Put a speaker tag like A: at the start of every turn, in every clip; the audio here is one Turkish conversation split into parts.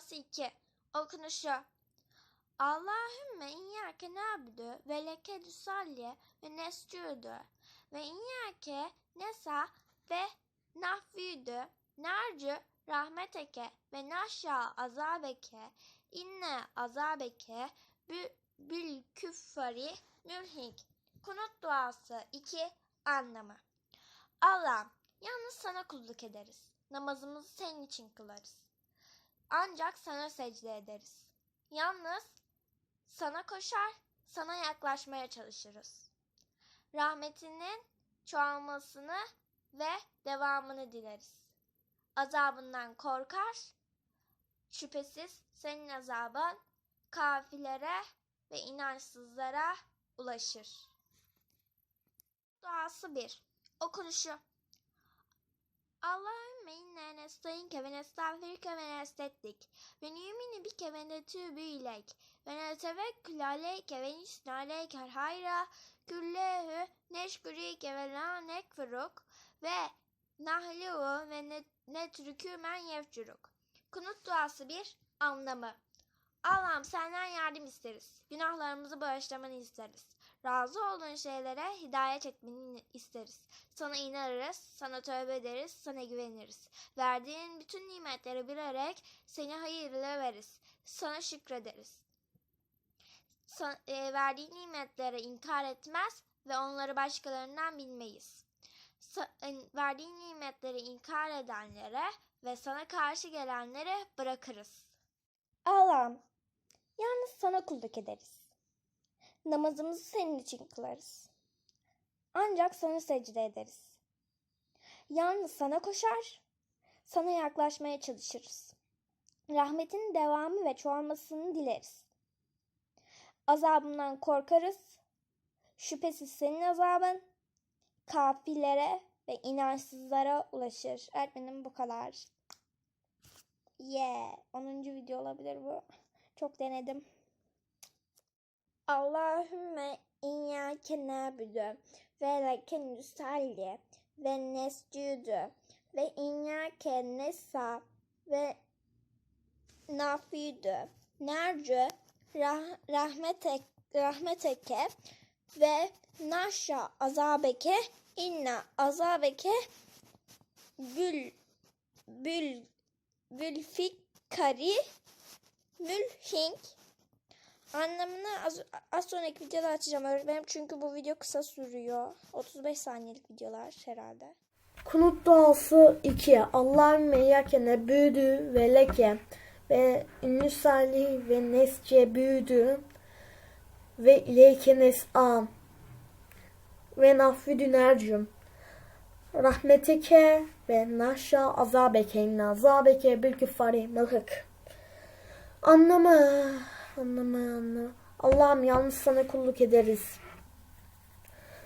A: duası 2. Okunuşu. Allahümme iyyâke nâbudu ve leke dusalli ve nescudu ve iyyâke nesa ve nahvüdü narcu rahmeteke ve naşa azabeke inne azabeke bü- bil küffari mülhik. Kunut duası 2 anlamı. Allah'ım yalnız sana kulluk ederiz. Namazımızı senin için kılarız. Ancak sana secde ederiz. Yalnız sana koşar, sana yaklaşmaya çalışırız. Rahmetinin çoğalmasını ve devamını dileriz. Azabından korkar, şüphesiz senin azabın kafirlere ve inançsızlara ulaşır. Duası 1. Okunuşu. Allahümme inne nesta'inke ve nestağfirke ve nestettik. Ve nü'minu bike ve netûbü ileyk. Ve netevekkül aleyke ve nisna aleykel hayra. Küllehu neşkurike ve la nekfuruk. Ve nahliu ve ne- netrükü men yefcuruk. Kunut duası 1. Anlamı. Allah'ım senden yardım isteriz. Günahlarımızı bağışlamanı isteriz. Razı olduğun şeylere hidayet etmeni isteriz. Sana inanırız, sana tövbe ederiz, sana güveniriz. Verdiğin bütün nimetleri bilerek seni hayırlı veririz. Sana şükrederiz. Sa- e, verdiğin nimetleri inkar etmez ve onları başkalarından bilmeyiz. Sa- e, verdiğin nimetleri inkar edenlere ve sana karşı gelenlere bırakırız.
B: Allah'ım, yalnız sana kulluk ederiz. Namazımızı senin için kılarız. Ancak sana secde ederiz. Yalnız sana koşar, sana yaklaşmaya çalışırız. Rahmetin devamı ve çoğalmasını dileriz. Azabından korkarız. Şüphesiz senin azabın kafirlere ve inançsızlara ulaşır. Öğretmenim bu kadar. Yeah. 10. video olabilir bu. Çok denedim. Allahümme iyyâke nâbudu ve leke nüsalli ve nescudu ve iyyâke nesa ve nafidu nercu rah rahmetek rahmeteke ve naşa azabeke inna azabeke bül bül bülfikari mülhink Anlamını az, az sonraki videoda açacağım öğretmenim çünkü bu video kısa sürüyor. 35 saniyelik videolar herhalde.
C: Kunut duası 2. Allahümme yakene büyüdü ve leke ve ünlü salih ve nesce büyüdü ve ileyke nes'a ve nafvidü nercüm rahmeteke ve naşa azabeke inna azabeke bil küffari mılhık Anlamı anlamı Allah'ım yalnız sana kulluk ederiz.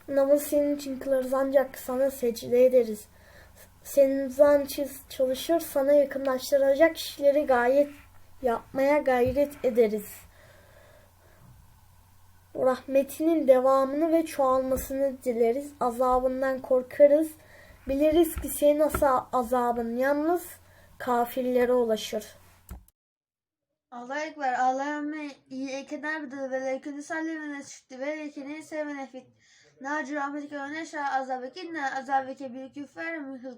C: Namaz senin için kılarız ancak sana secde ederiz. Senin rızan çalışır sana yakınlaştıracak kişileri gayet yapmaya gayret ederiz. Rahmetinin devamını ve çoğalmasını dileriz. Azabından korkarız. Biliriz ki senin asa azabın yalnız kafirlere ulaşır.
D: Allah Ekber. Allahümme iyyeke na'budu ve leke nusalli ve ve leke nese ve nefit. Narcu rahmetike ve neşa azabeke inne azabeke bil küffer mühül.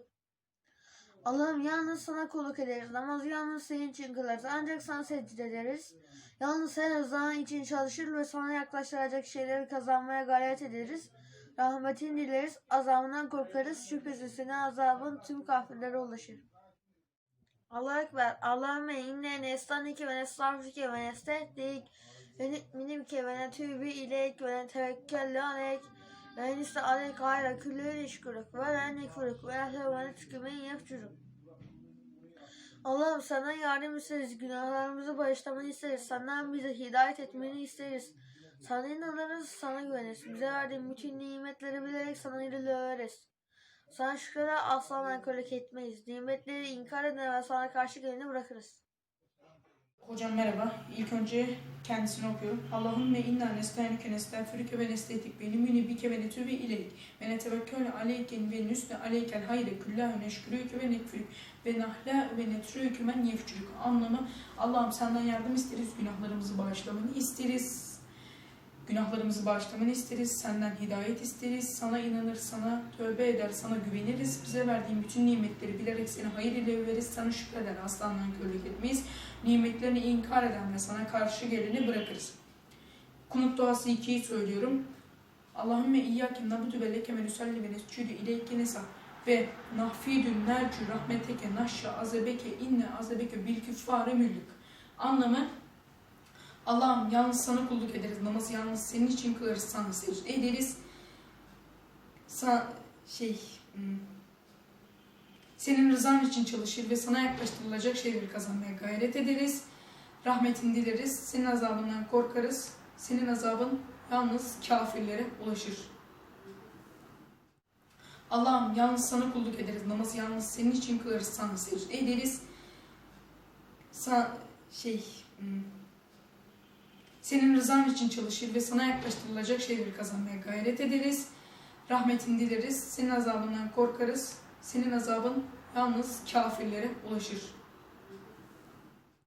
D: Allah'ım yalnız sana kulluk ederiz. Namazı yalnız senin için kılarız. Ancak sana secde ederiz. Yalnız sen rızan için çalışır ve sana yaklaştıracak şeyleri kazanmaya gayret ederiz. Rahmetini dileriz. Azabından korkarız. Şüphesiz senin azabın tüm kafirlere ulaşır. Allah Ekber. Allahümme inne nestanike ve nestağfirke ve nestehdik ve nü'minike ve netübü ileyk ve netevekkelli aleyk ve niste aleyk gayra küllü işkuruk ve len nekfuruk ve ehle ve netkümen yefcuruk. Allah'ım sana yardım isteriz. Günahlarımızı bağışlamanı isteriz. Senden bize hidayet etmeni isteriz. Sana inanırız, sana güveniriz. Bize verdiğin bütün nimetleri bilerek sana ileri överiz. Sana şükreder asla nankörlük etmeyiz. Nimetleri inkar eden ve sana karşı geleni bırakırız.
E: Hocam merhaba. İlk önce kendisini okuyorum. Allahümme inna nesta'inike nestağfiruke ve nestehdik ve numine bike ve netübe ileyk ve netevekkele aleyken ve nüsne aleykel hayre küllahu neşkürüke ve nekfürük ve nahla ve netrüke men yefçürük. Anlamı Allah'ım senden yardım isteriz, günahlarımızı bağışlamanı isteriz. Günahlarımızı bağışlamanı isteriz, senden hidayet isteriz, sana inanır, sana tövbe eder, sana güveniriz. Bize verdiğin bütün nimetleri bilerek seni hayır ile överiz, sana şükreder, asla nankörlük etmeyiz nimetlerini inkar eden ve sana karşı geleni bırakırız. Kunut duası 2'yi söylüyorum. Allahümme iyyâke nabudu ve leke ve nüsalli ve nescüdü ileyke nesa ve nahfidün nercü rahmeteke naşşa azebeke inne azebeke bil küffâre müllük. Anlamı Allah'ım yalnız sana kulluk ederiz. Namazı yalnız senin için kılarız. Sana secde ederiz. Sa şey hmm, senin rızan için çalışır ve sana yaklaştırılacak şeyleri kazanmaya gayret ederiz. Rahmetini dileriz. Senin azabından korkarız. Senin azabın yalnız kafirlere ulaşır. Allah'ım yalnız sana kulluk ederiz. Namazı yalnız senin için kılarız. Sana secde ederiz. Sa şey hmm, senin rızan için çalışır ve sana yaklaştırılacak şeyleri kazanmaya gayret ederiz. Rahmetini dileriz. Senin azabından korkarız. Senin azabın yalnız kafirlere ulaşır.